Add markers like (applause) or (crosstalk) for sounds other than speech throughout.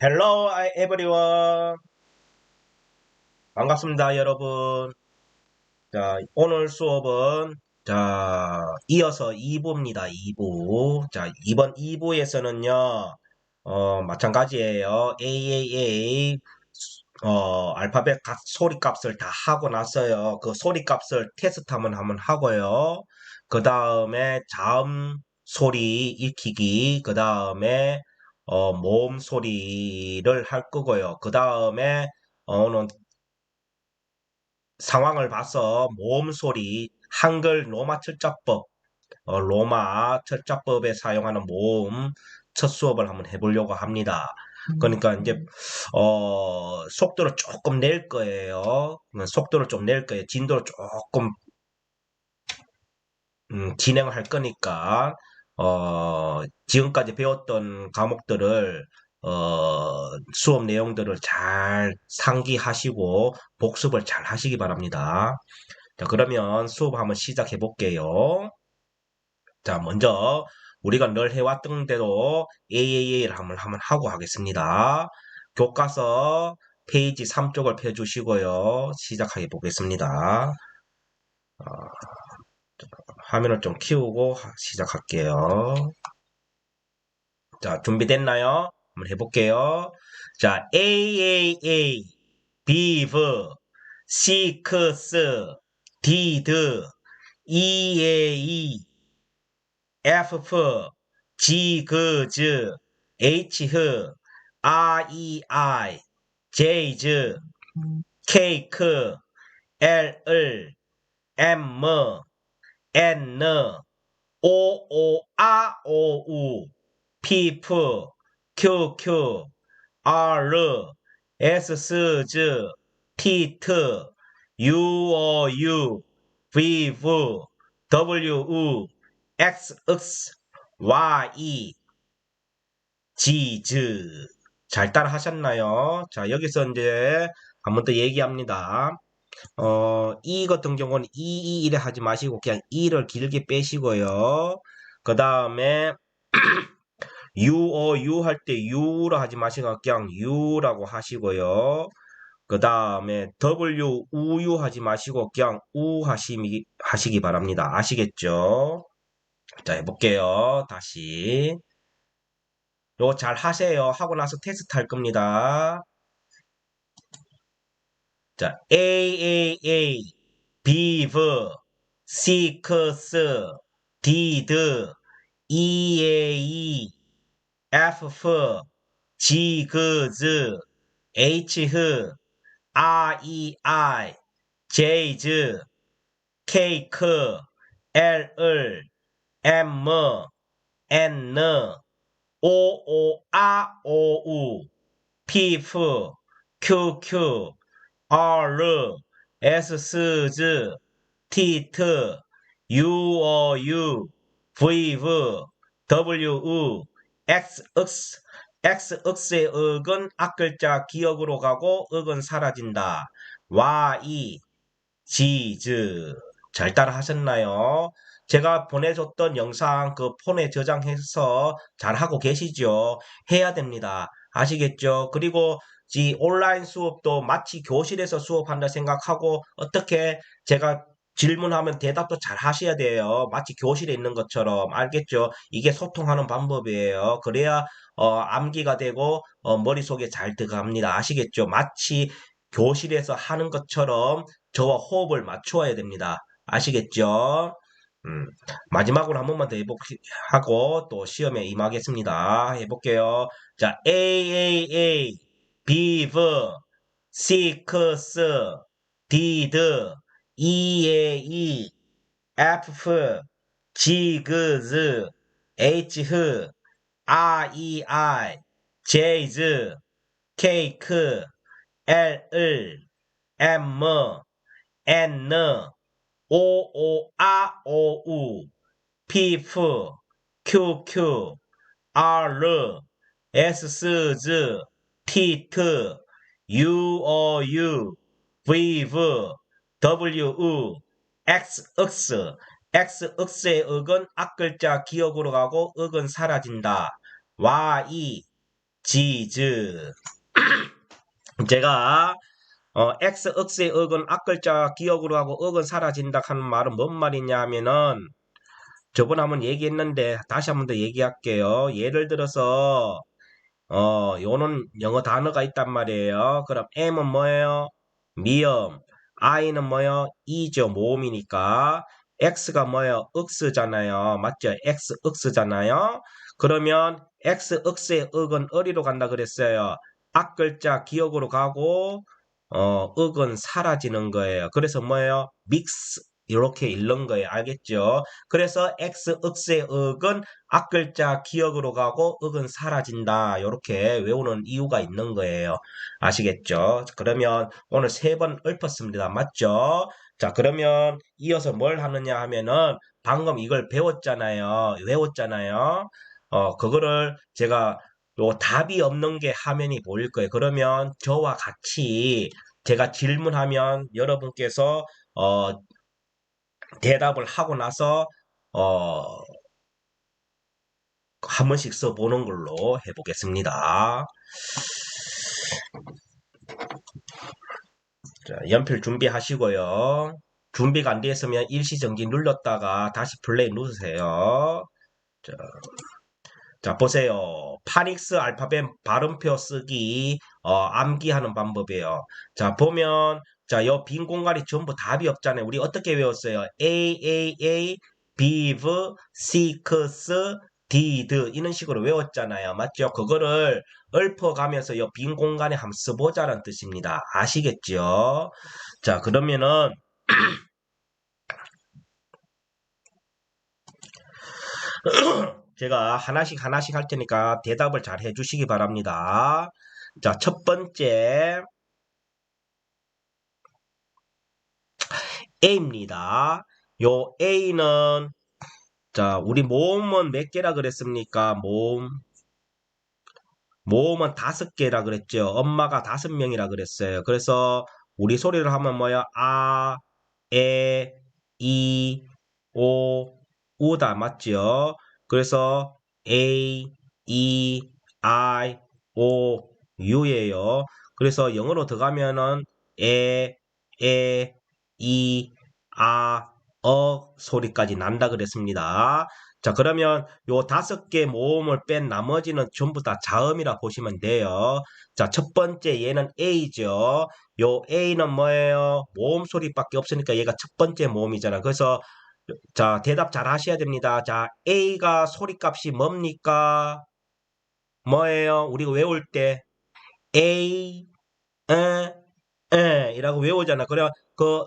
Hello, everyone. 반갑습니다, 여러분. 자, 오늘 수업은, 자, 이어서 2부입니다, 2부. 자, 이번 2부에서는요, 어, 마찬가지예요. AAA, 어, 알파벳 각 소리 값을 다 하고 났어요. 그 소리 값을 테스트 한번 한번 하고요. 그 다음에 자음 소리 익히기, 그 다음에 어, 모음 소리를 할 거고요. 그 다음에 어느 상황을 봐서 모음 소리, 한글 로마 철자법, 어, 로마 철자법에 사용하는 모음 첫 수업을 한번 해보려고 합니다. 그러니까 이제 어, 속도를 조금 낼 거예요. 속도를 좀 낼 거예요. 진도를 조금 음, 진행을 할 거니까 어, 지금까지 배웠던 과목들을 어, 수업 내용들을 잘 상기하시고 복습을 잘 하시기 바랍니다. 자, 그러면 수업 한번 시작해 볼게요. 자, 먼저 우리가 늘 해왔던 대로 AAA를 한번, 한번 하고 하겠습니다. 교과서 페이지 3쪽을 펴주시고요. 시작해 보겠습니다. 어, 화면을 좀 키우고 시작할게요. 자, 준비됐나요? 한번 해볼게요. 자, AAA, BIV, SIX, DID, EAE, FF, GGZ, HH, REI, JZ, KK, LL, M, N, O, O, R, O, U, PF, QQ, R, S, S, Z, T, T, U, O, U, V, V, W, U, X, X, Y, E, G, Z. 잘 따라 하셨나요? 자, 여기서 이제 한번 더 얘기합니다. 어, 이 같은 경우는 이, 이, 이래 하지 마시고 그냥 이를 길게 빼시고요. 그 다음에 (clears throat) 유, 어, 유 할 때 유라 하지 마시고 그냥 유라고 하시고요. 그 다음에 W, 우유 하지 마시고 그냥 우 하시기, 하시기 바랍니다. 아시겠죠? 자, 해볼게요. 다시. 요거 잘 하세요. 하고 나서 테스트 할 겁니다. 자, AAA, BIV, SIX, DID, EAE, FF, GGZ, HH, REI, JZ, KK, LL, M, N, O, O, R, O, U, PF, QQ, R, S, S, T, T, U, O, U, V, V, W, U, X, X, X, X의 억은 앞글자 기억으로 가고 억은 사라진다. Y, Z, Z. 잘 따라 하셨나요? 제가 보내줬던 영상 그 폰에 저장해서 잘 하고 계시죠? 해야 됩니다. 아시겠죠? 그리고 이 온라인 수업도 마치 교실에서 수업한다 생각하고 어떻게 제가 질문하면 대답도 잘 하셔야 돼요. 마치 교실에 있는 것처럼 알겠죠? 이게 소통하는 방법이에요. 그래야 어, 암기가 되고 어, 머릿속에 잘 들어갑니다. 아시겠죠? 마치 교실에서 하는 것처럼 저와 호흡을 맞추어야 됩니다. 아시겠죠? 음, 마지막으로 한 번만 더 해보고 또 시험에 임하겠습니다. 해볼게요. 자, AAA, REI, JZ, KK, LL, M, N, O, O, R, O, U, PF, QQ, R, S, S, Z, T, T, U, O, U, V, V, W, U, X, X, X, X의 억은 앞글자 기억으로 가고 억은 사라진다. Y, 지즈. (clears throat) 제가 어, X 억수의 억은 앞글자 기억으로 하고 억은 사라진다 하는 말은 뭔 말이냐 하면은 저번에 한번 얘기했는데 다시 한번 더 얘기할게요. 예를 들어서 어, 요는 영어 단어가 있단 말이에요. 그럼 M은 뭐예요? 미음. I는 뭐예요? 이죠. 모음이니까. X가 뭐예요? 억스잖아요. 맞죠? X 억스잖아요. 그러면 X 억스의 억은 어디로 간다 그랬어요? 앞글자 기억으로 가고 어, 억은 사라지는 거예요. 그래서 뭐예요? 믹스 이렇게 읽는 거예요. 알겠죠? 그래서 x, 억의 억은 앞글자 기억으로 가고 억은 사라진다. 이렇게 외우는 이유가 있는 거예요. 아시겠죠? 그러면 오늘 세 번 읊었습니다. 맞죠? 자, 그러면 이어서 뭘 하느냐 하면은 방금 이걸 배웠잖아요. 외웠잖아요. 어, 그거를 제가 요 답이 없는 게 화면이 보일 거예요. 그러면 저와 같이 제가 질문하면 여러분께서 어, 대답을 하고 나서 어, 한 번씩 써보는 걸로 해보겠습니다. 자, 연필 준비하시고요. 준비가 안 되었으면 일시정지 눌렀다가 다시 플레이 누르세요. 자, 자 보세요. 파닉스 알파벳 발음표 쓰기 어, 암기하는 방법이에요. 자 보면 자 요 빈 공간이 전부 답이 없잖아요. 우리 어떻게 외웠어요? A A A 비브 시크스 디드 이런 식으로 외웠잖아요. 맞죠? 그거를 읊어가면서 요 빈 공간에 한번 써보자는 뜻입니다. 아시겠죠? 자 그러면은 (clears throat) 제가 하나씩 하나씩 할 테니까 대답을 잘 해주시기 바랍니다. 자, 첫 번째 A입니다. 요 A는 자, 우리 모음은 몇 개라 그랬습니까? 모음 모음은 다섯 개라 그랬죠. 엄마가 다섯 명이라 그랬어요. 그래서 우리 소리를 하면 뭐야? 아, 에, 이, 오, 우다 맞죠? 그래서 A, E, I, O, U예요. 그래서 영어로 들어가면은 에, 에, 이, 아, 어 소리까지 난다 그랬습니다. 자 그러면 요 다섯 개 모음을 뺀 나머지는 전부 다 자음이라 보시면 돼요. 자 첫 번째 얘는 A죠. 요 A는 뭐예요? 모음 소리밖에 없으니까 얘가 첫 번째 모음이잖아. 그래서 자, 대답 잘 하셔야 됩니다. 자, A가 소리값이 뭡니까? 뭐예요? 우리가 외울 때 A, 에, 에 이라고 외우잖아. 그래 그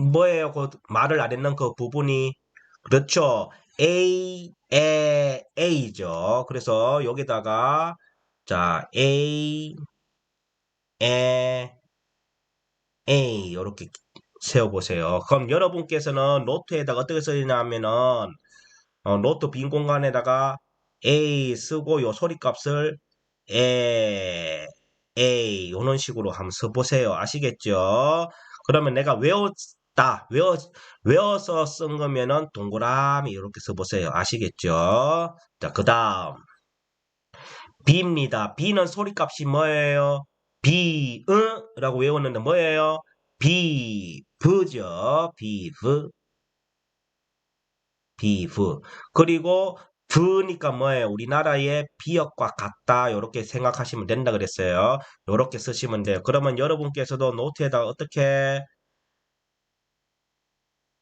뭐예요? 그 말을 안 했는 그 부분이 그렇죠. A, 에, A죠. 그래서 여기다가 자, A, 에, A 이렇게 세워보세요. 그럼 여러분께서는 노트에다가 어떻게 쓰냐면은 어, 노트 빈 공간에다가 A 쓰고 요 소리값을 에, A 이런 식으로 한번 써보세요. 아시겠죠? 그러면 내가 외웠 다, 외워, 외워서 쓴 거면은 동그라미 이렇게 써보세요. 아시겠죠? 자, 그 다음 B입니다. B는 소리값이 뭐예요? B, 응? 라고 외웠는데 뭐예요? 비브죠. 비브. 비브. 그리고 드니까 뭐예요? 우리나라의 비역과 같다. 이렇게 생각하시면 된다 그랬어요. 이렇게 쓰시면 돼요. 그러면 여러분께서도 노트에다 어떻게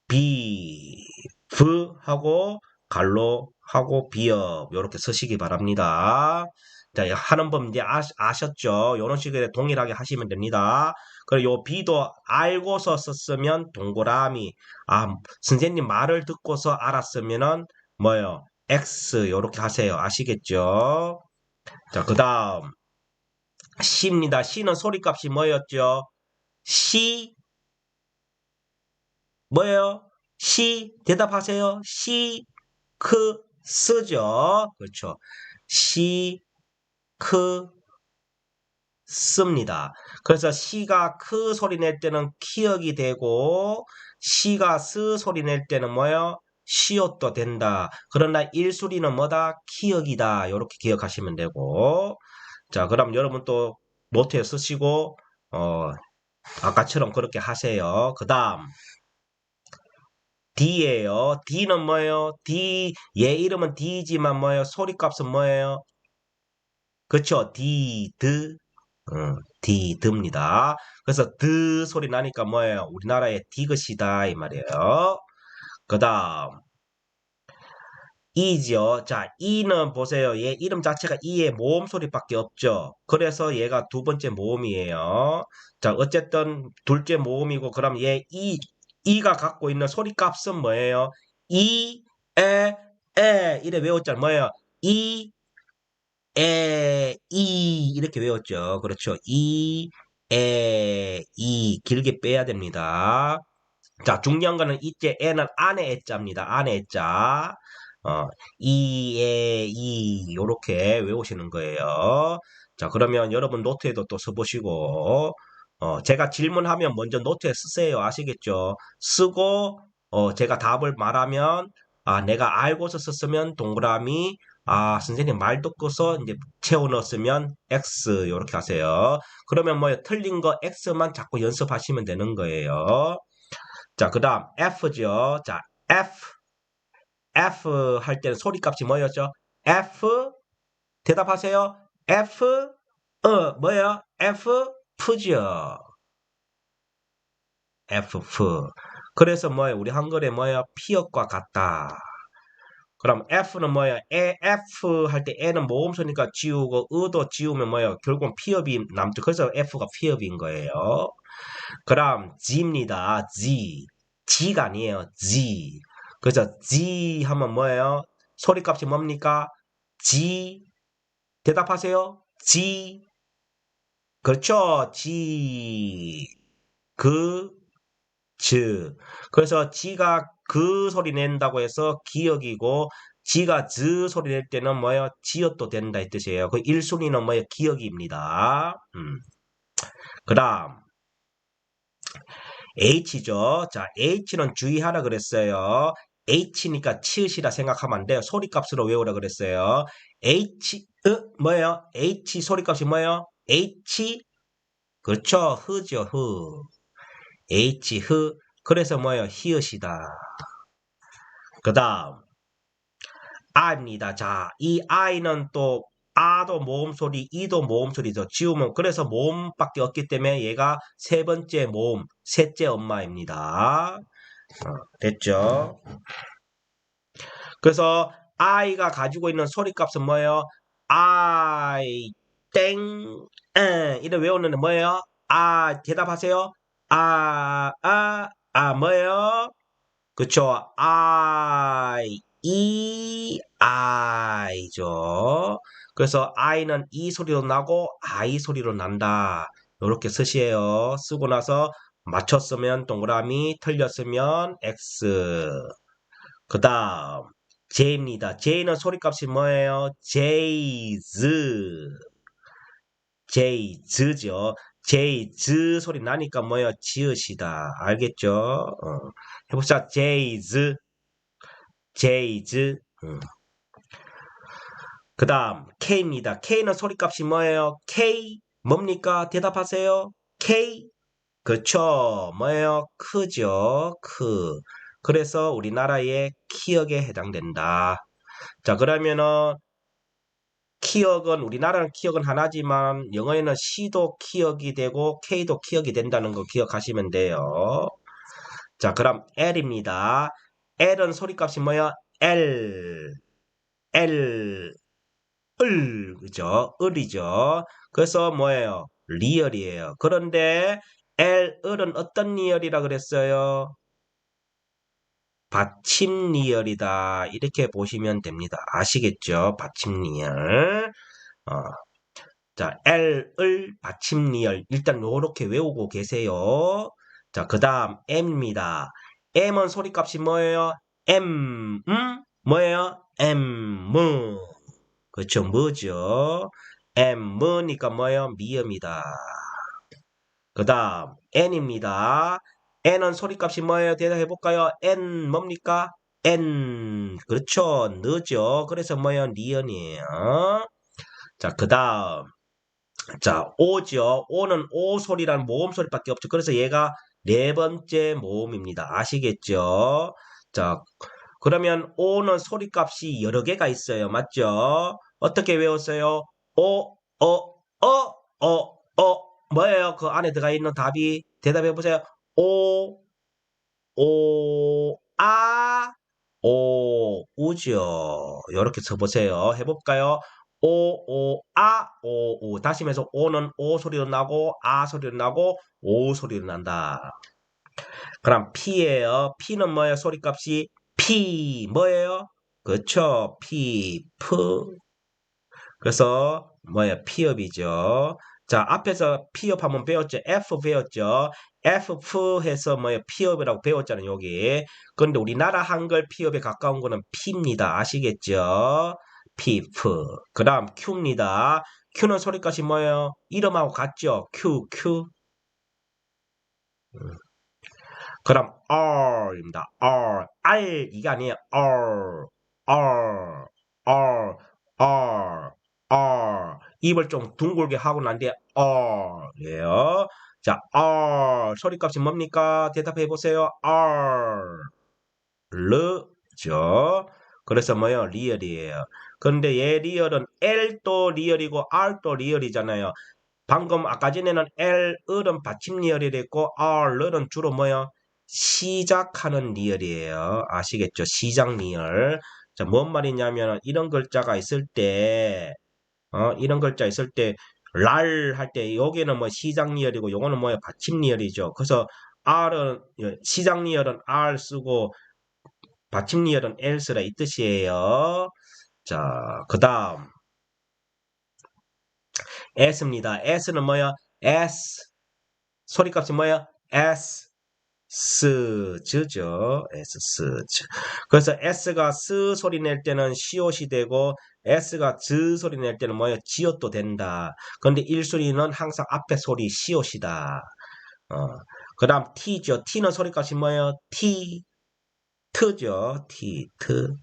비브 하고 갈로 하고 비역 이렇게 쓰시기 바랍니다. 자, 하는 법 이제 아, 셨죠 이런 식으로 동일하게 하시면 됩니다. 그리고 요 B도 알고서 썼으면 동그라미. 아, 선생님 말을 듣고서 알았으면은 뭐요? X 요렇게 하세요. 아시겠죠? 자, 그 다음 C입니다. C는 소리값이 뭐였죠? C 뭐예요? C 대답하세요. C 크 쓰죠. 그렇죠. C 크 씁니다. 그래서 시가 크 소리 낼 때는 키역이 되고 시가 스 소리 낼 때는 뭐요? 시옷도 된다. 그러나 일수리는 뭐다? 키역이다. 이렇게 기억하시면 되고 자, 그럼 여러분 또 노트에 쓰시고, 어, 아까처럼 그렇게 하세요. 그 다음, D예요. D는 뭐예요? D, 얘 이름은 D지만 뭐예요? 소리값은 뭐예요? 그쵸? D, 드, 음, D, 드입니다. 그래서 드 소리 나니까 뭐예요? 우리나라의 디귿이다 이 말이에요. 그 다음 이죠. 자, 이는 보세요. 얘 이름 자체가 이의 모음 소리밖에 없죠. 그래서 얘가 두 번째 모음이에요. 자, 어쨌든 둘째 모음이고 그럼 얘 이, 이가 갖고 있는 소리 값은 뭐예요? 이, 에, 에 이래 외웠잖아요. 뭐예요? 이, 에, 이 이렇게 외웠죠. 그렇죠. 이, 에, 이 길게 빼야 됩니다. 자, 중요한 거는 이제 에는 안에 애자입니다. 안에 애자. 어, 이, 에, 이 요렇게 외우시는 거예요. 자, 그러면 여러분 노트에도 또 써보시고 어, 제가 질문하면 먼저 노트에 쓰세요. 아시겠죠? 쓰고 어, 제가 답을 말하면 아, 내가 알고서 썼으면 동그라미 아, 선생님 말 듣고서 이제 채워 넣었으면 X 이렇게 하세요. 그러면 뭐 틀린 거 X만 자꾸 연습하시면 되는 거예요. 자, 그 다음 F죠. 자, F. F 할 때는 소리값이 뭐였죠? F. 대답하세요. F. 어, 뭐예요? F. F죠. F. F. 그래서 뭐예요? 우리 한글에 뭐예요? 피역과 같다. 그럼 F는 뭐예요? 에, F 할때 E는 모음소니까 지우고 의도 지우면 뭐예요? 결국은 피업이 남죠. 그래서 F가 피업인 거예요. 그럼 G입니다. G. G가 아니에요. G. 그래서 G 하면 뭐예요? 소리값이 뭡니까? G. 대답하세요. G. 그렇죠. G. 그, 즈. 그래서 G가 그 소리 낸다고 해서 기억이고 지가 즈 소리 낼 때는 뭐예요? 지읒도 된다 이 뜻이에요. 그 1순위는 뭐예요? 기억입니다. 음. 그 다음 H죠. 자, H는 주의하라 그랬어요. H니까 치읓이라 생각하면 안 돼요. 소리값으로 외우라 그랬어요. H, 으, 뭐예요? H 소리값이 뭐예요? H, 그렇죠. 흐죠, 흐. H, 흐. 그래서 뭐예요? 히읗이다. 그 다음 I입니다. 자, 이 I는 또 아도 모음소리, 이도 모음소리죠. 지우면 그래서 모음밖에 없기 때문에 얘가 세 번째 모음, 셋째 엄마입니다. 어, 됐죠? 그래서 I가 가지고 있는 소리값은 뭐예요? I, 땡, 에, 이래 외우는 뭐예요? 아, 대답하세요. 아, 아, 아, 뭐예요? 그쵸? I, E, I죠. 그래서 I는 E 소리로 나고 I 소리로 난다. 이렇게 쓰시에요. 쓰고 나서 맞췄으면 동그라미, 틀렸으면 X. 그 다음 J입니다. J는 소리값이 뭐예요? J 즈. J즈죠. J즈 소리 나니까 뭐예요? 지읒이다. 알겠죠? 어. 해봅시다. J즈. J즈. 음. 그 다음 K입니다. K는 소리값이 뭐예요? K 뭡니까? 대답하세요. K 그쵸 뭐예요? 크죠. 크. 그래서 우리나라의 키역에 해당된다. 자 그러면은 키역은 우리나라는 키역은 하나지만 영어에는 C도 키역이 되고 K도 키역이 된다는 거 기억하시면 돼요. 자 그럼 L입니다. L은 소리값이 뭐야? L L 을 그죠? 을이죠. 그래서 뭐예요? 리얼이에요. 그런데 L 을은 어떤 리얼이라 그랬어요? 받침 리얼이다. 이렇게 보시면 됩니다. 아시겠죠? 받침 리얼. 어. 자, L, 을, 받침 리얼. 일단 요렇게 외우고 계세요. 자, 그 다음 M입니다. M은 소리값이 뭐예요? M, 음? 뭐예요? M, 무. 그렇죠. 뭐죠? M, 무니까 뭐예요? 미음이다. 그 다음 N입니다. N은 소리값이 뭐예요? 대답해볼까요? N 뭡니까? N 그렇죠. 늦죠. 그래서 뭐예요? 니언이에요. 자, 그 다음 자, 오죠. 오는 오 소리라는 모음 소리밖에 없죠. 그래서 얘가 네 번째 모음입니다. 아시겠죠? 자, 그러면 오는 소리값이 여러 개가 있어요. 맞죠? 어떻게 외웠어요? 오, 어, 어, 어, 어. 뭐예요? 그 안에 들어가 있는 답이 대답해 보세요. 오, 오, 아, 오, 우죠. 이렇게 써보세요. 해볼까요? 오, 오, 아, 오, 오. 다시 해서 오는 오 소리로 나고, 아 소리로 나고, 오 소리로 난다. 그럼 P예요. P는 뭐예요? 소리값이 P 뭐예요? 그렇죠. P, P. 그래서 뭐예요? P업이죠. 자, 앞에서 P업 한번 배웠죠. F 배웠죠. FF 해서 뭐예요? P업이라고 배웠잖아요. 여기. 그런데 우리나라 한글 P업에 가까운 거는 P입니다. 아시겠죠? 피프. 그 다음 Q입니다. Q는 소리값이 뭐예요? 이름하고 같죠? Q, Q. 그럼 R입니다. R, R 이게 아니에요. R, R, R, R, R. 입을 좀 둥글게 하고 난 뒤에 R예요. 자, R 소리값이 뭡니까? 대답해 보세요. R, 르죠. 그래서 뭐요? 리얼이에요. 그런데 얘 리얼은 L도 리얼이고 R도 리얼이잖아요. 방금 아까 전에는 L, 을은 받침 리얼이 됐고 R, 을은 주로 뭐요? 시작하는 리얼이에요. 아시겠죠? 시작 리얼. 자, 뭔 말이냐면 이런 글자가 있을 때 어, 이런 글자 있을 때 랄 할 때 여기는 뭐 시작 리얼이고 요거는 뭐예요? 받침 리얼이죠. 그래서 R은 시작 리얼은 R 쓰고 받침 리얼은 L 쓰라 이 뜻이에요. 자, 그 다음 S입니다. S는 뭐야? S 소리값이 뭐야? S 스즈죠. S 스즈. 그래서 S가 스 소리 낼 때는 시옷이 되고 S가 즈 소리 낼 때는 뭐야? 지옷도 된다. 그런데 1소리는 항상 앞에 소리 시옷이다. 어. 그 다음 T죠. T는 소리값이 뭐예요? T 트죠. T 트.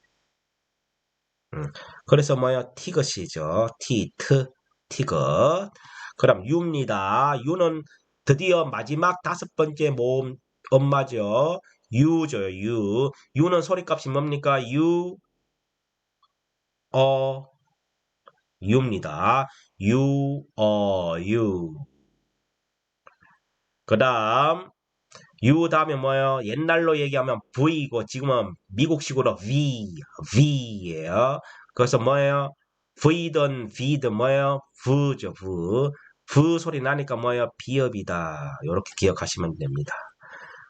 음. 그래서 뭐예요? 티것이죠. 티트, 티것. 그럼 유입니다. 유는 드디어 마지막 다섯 번째 모음 엄마죠. 유죠, 유. 유는 소리값이 뭡니까? 유, 어, 유입니다. 유, 어, 유. 그 다음, 유 다음에 뭐예요? 옛날로 얘기하면 V이고 지금은 미국식으로 V, V예요. 그래서 뭐예요? V든 V든 뭐예요? V죠, V. V 소리 나니까 뭐예요? 비읍이다. 이렇게 기억하시면 됩니다.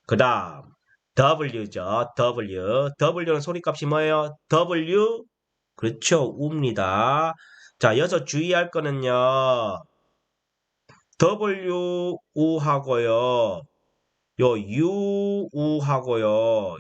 그 다음 W죠. W. W는 소리값이 뭐예요? W. 그렇죠. 우입니다. 자, 여기서 주의할 거는요. W, 우하고요. 요 유, 우하고요.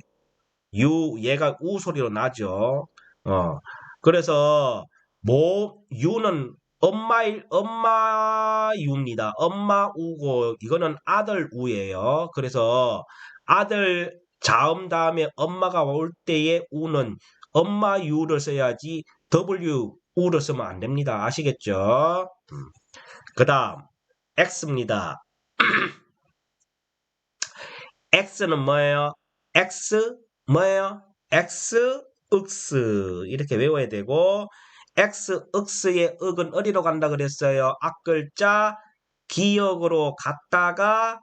유, 얘가 우 소리로 나죠. 어. 그래서 모, 유는 엄마일, 엄마 유입니다. 엄마 우고, 이거는 아들 우예요. 그래서 아들 자음 다음에 엄마가 올 때의 우는 엄마 유를 써야지 W 우를 쓰면 안 됩니다. 아시겠죠? 음. 그 다음 X입니다. (clears throat) X는 뭐예요? X 뭐예요? X, X 이렇게 외워야 되고 X, X의 윽은 어디로 간다 그랬어요? 앞글자 기억으로 갔다가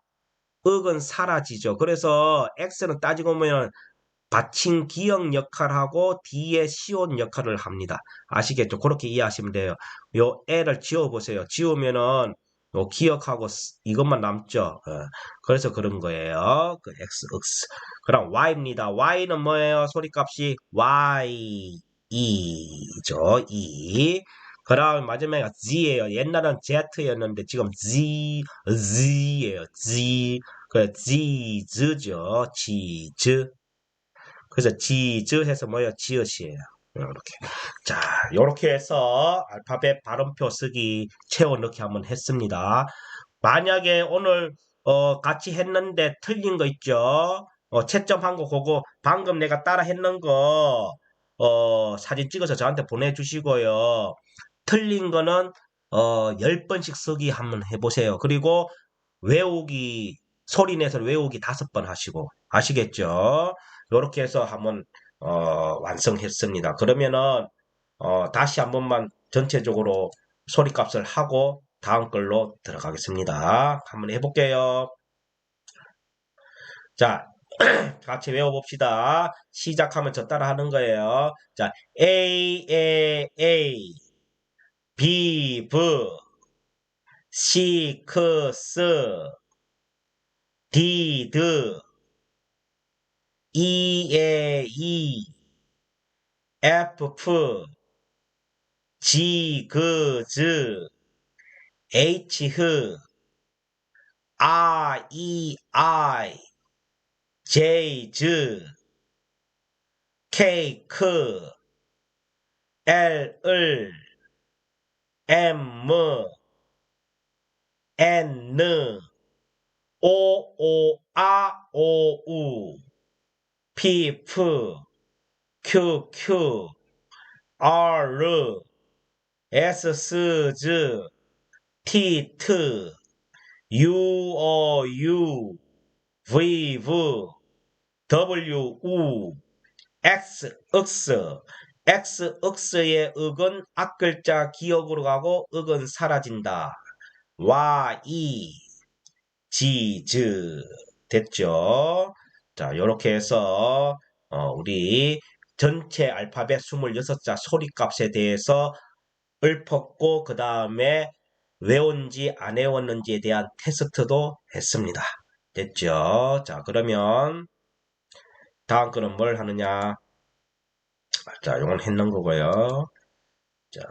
윽은 사라지죠. 그래서 X는 따지고 보면 받침 기억 역할하고 뒤에 시온 역할을 합니다. 아시겠죠? 그렇게 이해하시면 돼요. 요 애를 지워보세요. 지우면은 요 기억하고 이것만 남죠. 어. 그래서 그런 거예요. 그 X, X. 그럼 Y입니다. Y는 뭐예요? 소리값이 Y, E죠. E. 그 다음 마지막에 Z예요. 옛날은 Z였는데 지금 Z, Z예요. Z. 그 Z, Z죠. G, Z. 그래서 G, Z 해서 뭐예요? 지읒이에요. 이렇게. 자, 이렇게 해서 알파벳 발음표 쓰기 채워 넣기 한번 했습니다. 만약에 오늘 어, 같이 했는데 틀린 거 있죠? 어, 채점한 거 그거 방금 내가 따라 했는 거 어, 사진 찍어서 저한테 보내주시고요. 틀린 거는 어, 10번씩 쓰기 한번 해보세요. 그리고 외우기, 소리 내서 외우기 다섯 번 하시고, 아시겠죠? 이렇게 해서 한번, 어, 완성했습니다. 그러면은, 어, 다시 한 번만 전체적으로 소리 값을 하고 다음 걸로 들어가겠습니다. 한번 해볼게요. 자, 같이 외워봅시다. 시작하면 저 따라 하는 거예요. 자, A, A, A, B, B, C, C, S, D, D, E, A, E, F, F, G, G, G, H, H, R, E, I, J, J, K, K, L, L, M, N, O, O, A, O, U, P, F, Q, Q, R, S, S, T, T, U, O, U, V, V, W, U, X, X, X, X의 윽은 앞글자 기억으로 가고 윽은 사라진다. Y, E, G, Z 됐죠? 자, 이렇게 해서 어, 우리 전체 알파벳 26자 소리값에 대해서 읊었고 그 다음에 외운지 안 외웠는지에 대한 테스트도 했습니다. 됐죠? 자, 그러면 다음 거는 뭘 하느냐? 자, 이건 했는 거고요. 자.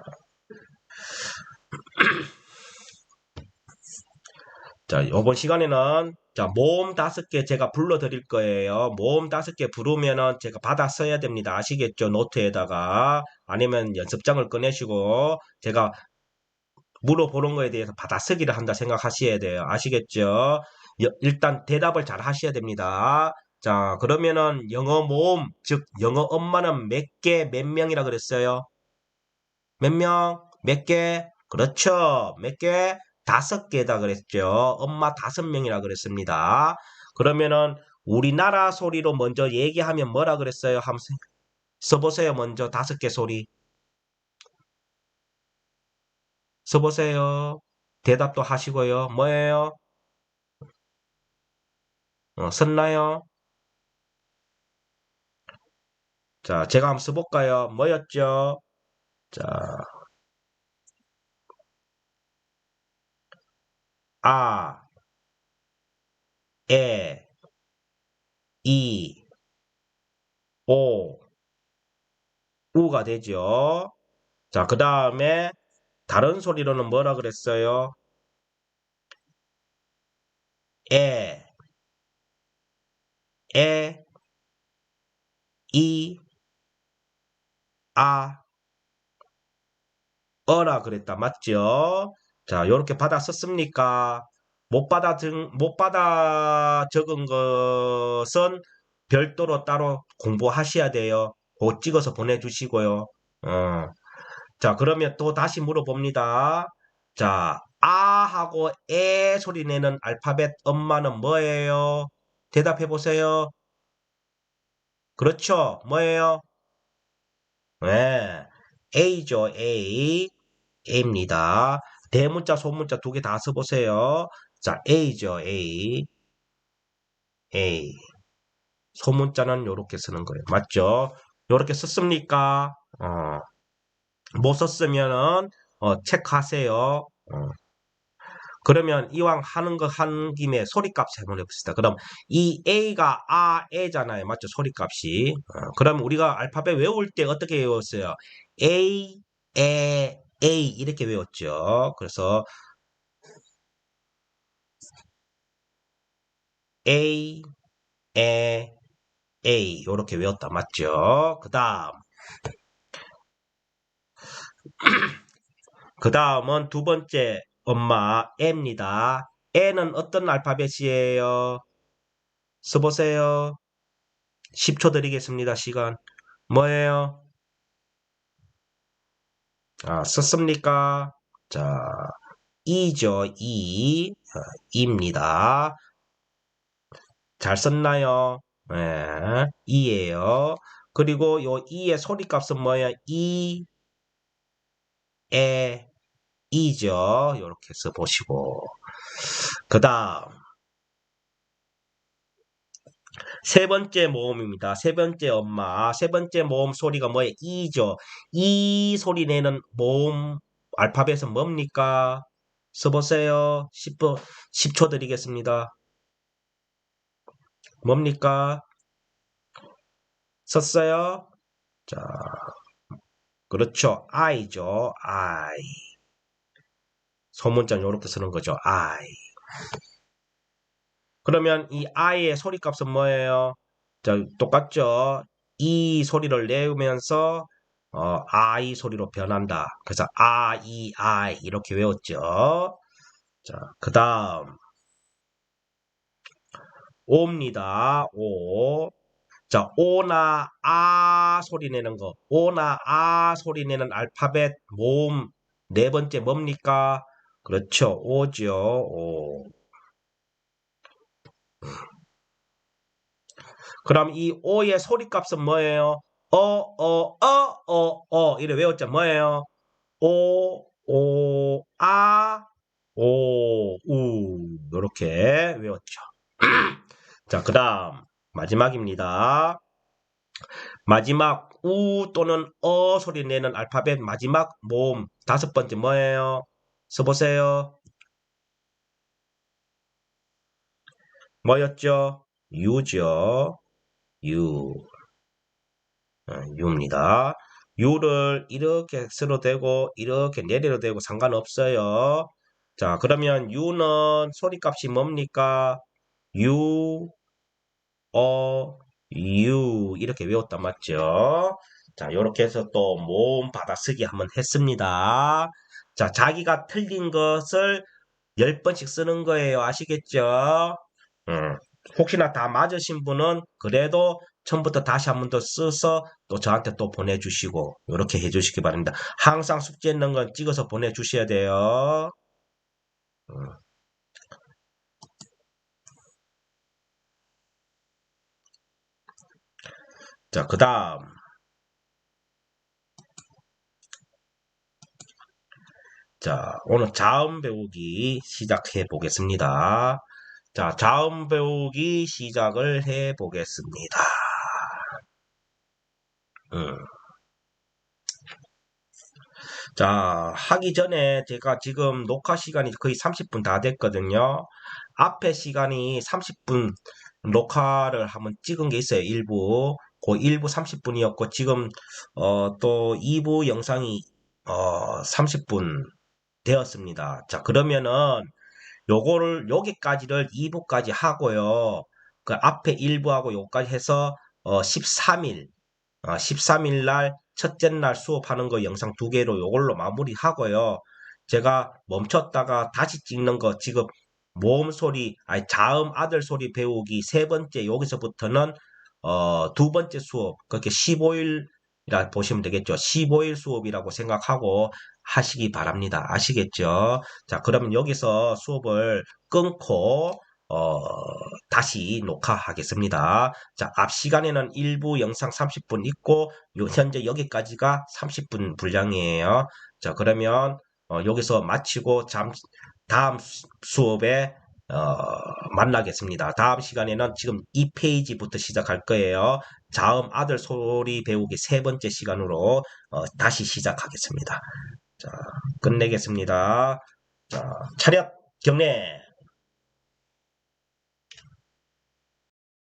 (clears throat) 자, 이번 시간에는 자, 모음 다섯 개 제가 불러 드릴 거예요. 모음 다섯 개 부르면은 제가 받아 써야 됩니다. 아시겠죠? 노트에다가 아니면 연습장을 꺼내시고 제가 물어보는 거에 대해서 받아쓰기를 한다 생각하셔야 돼요. 아시겠죠? 일단 대답을 잘 하셔야 됩니다. 자, 그러면은 영어 모음, 즉 영어 엄마는 몇 개, 몇 명이라 그랬어요? 몇 명? 몇 개? 그렇죠. 몇 개? 다섯 개다 그랬죠. 엄마 다섯 명이라 그랬습니다. 그러면은 우리나라 소리로 먼저 얘기하면 뭐라 그랬어요? 한번 써보세요. 먼저 다섯 개 소리. 써보세요. 대답도 하시고요. 뭐예요? 어, 썼나요? 자, 제가 한번 써볼까요? 뭐였죠? 자, 아, 에, 이, 오, 우가 되죠. 자, 그 다음에 다른 소리로는 뭐라 그랬어요? 에, 에, 이, 아, 어라 그랬다. 맞죠? 자, 요렇게 받아 썼습니까? 못 받아 등, 못 받아 적은 것은 별도로 따로 공부하셔야 돼요. 그거 찍어서 보내주시고요. 어. 자, 그러면 또 다시 물어봅니다. 자, 아 하고 에 소리 내는 알파벳 엄마는 뭐예요? 대답해 보세요. 그렇죠. 뭐예요? 네. A죠. A. A입니다. 대문자, 소문자 두 개 다 써보세요. 자, A죠. A. A. 소문자는 이렇게 쓰는 거예요. 맞죠? 이렇게 썼습니까? 어. 못 썼으면은 어, 체크하세요. 어. 그러면 이왕 하는 거 한 김에 소리값 한번 해봅시다. 그럼 이 A가 아, 에잖아요. 맞죠? 소리값이. 어, 그럼 우리가 알파벳 외울 때 어떻게 외웠어요? A, 에, A 이렇게 외웠죠. 그래서 A, 에, A 이렇게 외웠다. 맞죠? 그 다음 그 다음은 두 번째 엄마 E입니다. E는 어떤 알파벳이에요? 써보세요. 10초 드리겠습니다. 시간. 뭐예요? 아, 썼습니까? 자, 이죠, 이, 어, 입니다. 잘 썼나요? 네, 이에요. 그리고 요 이의 소리값은 뭐예요? 이, 에, 이죠. 이렇게 써보시고. 그 다음, 세 번째 모음입니다. 세 번째 엄마. 세 번째 모음 소리가 뭐예요? 이죠. 이 소리 내는 모음 알파벳은 뭡니까? 써보세요. 10초, 10초 드리겠습니다. 뭡니까? 썼어요? 자, 그렇죠. I죠. I. 소문자는 이렇게 쓰는 거죠. I. 그러면 이 I의 소리값은 뭐예요? 자, 똑같죠? 이 소리를 내면서 어, I 소리로 변한다. 그래서 I, E, I 이렇게 외웠죠. 자, 그 다음 오입니다. 오. 자, 오나 아 소리 내는 거. 오나 아 소리 내는 알파벳 모음 네 번째 뭡니까? 그렇죠. 오죠. 오. 그럼 이 오의 소리값은 뭐예요? 어, 어, 어, 어, 어. 이래 외웠죠. 뭐예요? 오, 오, 아, 오, 우. 이렇게 외웠죠. (clears throat) 자, 그 다음. 마지막입니다. 마지막 우 또는 어 소리 내는 알파벳 마지막 모음 다섯 번째 뭐예요? 써보세요. 뭐였죠? 유죠. 유. 어, 유입니다. 유를 이렇게 써도 되고 이렇게 내려도 되고 상관없어요. 자 그러면 유는 소리값이 뭡니까? 유, 어, 유 이렇게 외웠단 맞죠? 자 이렇게 해서 또 모음 받아쓰기 한번 했습니다. 자 자기가 틀린 것을 10번씩 쓰는 거예요. 아시겠죠? 음, 혹시나 다 맞으신 분은 그래도 처음부터 다시 한 번 더 써서 또 저한테 또 보내주시고 이렇게 해주시기 바랍니다. 항상 숙제 있는 건 찍어서 보내주셔야 돼요. 음. 자, 그 다음. 자, 오늘 자음 배우기 시작해 보겠습니다. 자, 자음 배우기 시작을 해 보겠습니다. 음. 자, 하기 전에 제가 지금 녹화 시간이 거의 30분 다 됐거든요. 앞에 시간이 30분 녹화를 한번 찍은 게 있어요. 일부. 그 1부 30분이었고 지금 어, 또 2부 영상이 어, 30분 되었습니다. 자 그러면은 요거를 여기까지를 2부까지 하고요. 그 앞에 1부하고 요까지 해서 어, 13일 어, 13일 날 첫째 날 수업하는 거 영상 두 개로 요걸로 마무리하고요. 제가 멈췄다가 다시 찍는 거 지금 모음 소리, 아니 자음 아들 소리 배우기 세 번째 여기서부터는 어, 두 번째 수업, 그렇게 15일 이라 보시면 되겠죠. 15일 수업이라고 생각하고 하시기 바랍니다. 아시겠죠? 자, 그러면 여기서 수업을 끊고, 어, 다시 녹화하겠습니다. 자, 앞 시간에는 일부 영상 30분 있고, 현재 여기까지가 30분 분량이에요. 자, 그러면, 어, 여기서 마치고, 잠, 다음 수업에 어, 만나겠습니다. 다음 시간에는 지금 이 페이지부터 시작할 거예요. 자음 아들 소리 배우기 세 번째 시간으로 어, 다시 시작하겠습니다. 자, 끝내겠습니다. 자, 차렷 경례